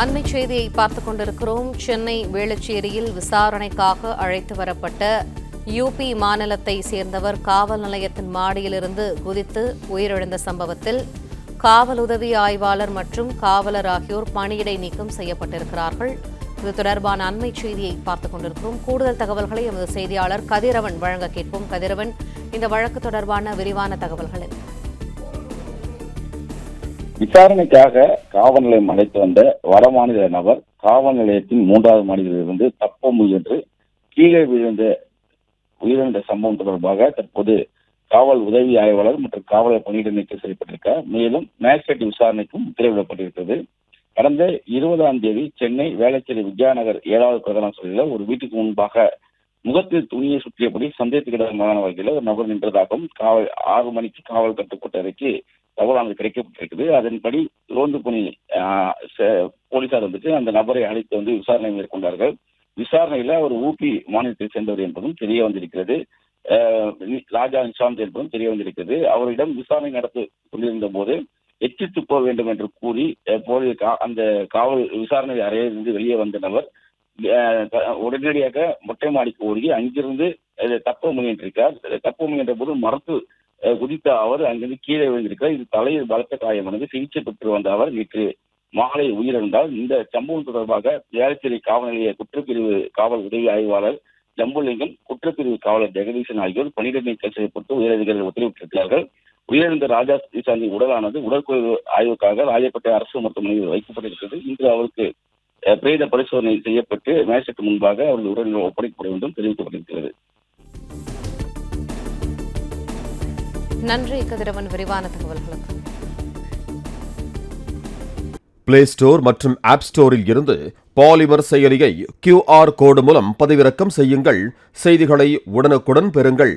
அண்மை செய்தியை பார்த்துக் கொண்டிருக்கிறோம். சென்னை வேளச்சேரியில் விசாரணைக்காக அழைத்து வரப்பட்ட யூபி மாநிலத்தை சேர்ந்தவர் காவல் நிலையத்தின் மாடியிலிருந்து குதித்து உயிரிழந்த சம்பவத்தில் காவல் உதவி ஆய்வாளர் மற்றும் காவலர் ஆகியோர் பணியிடை நீக்கம் செய்யப்பட்டிருக்கிறார்கள். இது தொடர்பான அண்மை செய்தியை பார்த்துக் கொண்டிருக்கிறோம். கூடுதல் தகவல்களை எமது செய்தியாளர் கதிரவன் வழங்க கேட்போம். கதிரவன் இந்த வழக்கு தொடர்பான விரிவான தகவல்கள் என்ன? விசாரணைக்காக காவல் நிலையம் அழைத்து வந்த வடமாநில நபர் காவல் நிலையத்தின் மூன்றாவது மாடியிலிருந்து தப்ப முயன்று கீழே விழுந்த உயிரிழந்த சம்பவம் தொடர்பாக தற்போது காவல் உதவி ஆய்வாளர் மற்றும் காவலர் பணியிட நீக்கம் செய்யப்பட்டிருக்கார். மேலும் மேஜிஸ்ட்ரேட் விசாரணைக்கும் உத்தரவிடப்பட்டிருக்கிறது. கடந்த இருபதாம் தேதி சென்னை வேளச்சேரி வித்யாநகர் ஏழாவது பிரதான சாலையில் ஒரு வீட்டுக்கு முன்பாக முகத்தில் துணியை சுற்றியபடி சந்தேகத்துக்கிடமான வகையில் ஒரு நபர் நின்றதாகவும் காவல் ஆறு மணிக்கு காவல் கட்டுக்கோட்டறைக்கு தகவலானது கிடைக்கப்பட்டிருக்குது. அதன்படி ரோந்து பணி ச- போலீசார் வந்துட்டு அந்த நபரை அழைத்து வந்து விசாரணை மேற்கொண்டார்கள். விசாரணையில அவர் ஊபி மாநிலத்தை சேர்ந்தவர் என்பதும் தெரிய வந்திருக்கிறது. ராஜா நிஷாந்த் என்பதும் தெரிய வந்திருக்கிறது. அவரிடம் விசாரணை நடத்த கொண்டிருந்த போது எச்சி போக வேண்டும் என்று கூறி அஹ், போலீ கா- அந்த காவல் விசாரணை அறையிலிருந்து வெளியே வந்த நபர் உடனடியாக மொட்டை மாடிக்கு ஓடி அங்கிருந்து தப்ப முயன்றிருக்கார் தப்ப முயன்ற போது மரத்து குதித்த அவர் அங்கிருந்து கீழே விழுந்திருக்கிறார். இது தலையில் பலத்த காயமானது. சிகிச்சை பெற்று வந்த அவர் நேற்று மாலை உயிரிழந்தால் இந்த சம்பவம் தொடர்பாக வேளச்சேரி காவல் நிலைய குற்றப்பிரிவு காவல் உதவி ஆய்வாளர் ஜம்புலிங்கம் குற்றப்பிரிவு காவலர் ஜெகதீசன் ஆகியோர் பணியிட நீக்கம் செய்யப்பட்டு உயரதிகாரிகள் உத்தரவிட்டிருக்கிறார்கள். உயிரிழந்த ராஜா ஸ்ரீசாந்தி உடலானது உடற்கூறு ஆய்வுக்காக ராஜப்பேட்டை அரசு மருத்துவமனையில் வைக்கப்பட்டிருக்கிறது. இன்று அவருக்கு அஹ், பிரேத பரிசோதனை செய்யப்பட்டு மேசட்டு முன்பாக அவர்கள் உடல் ஒப்படைக்கப்பட வேண்டும் தெரிவிக்கப்பட்டிருக்கிறது. நன்றி கதிரவன். விரிவான தகவல்களுக்கு. பிளே ஸ்டோர் மற்றும் ஆப் ஸ்டோரில் இருந்து பாலிமர் செயலியை கியூஆர் கோடு மூலம் பதிவிறக்கம் செய்யுங்கள். செய்திகளை உடனுக்குடன் பெறுங்கள்.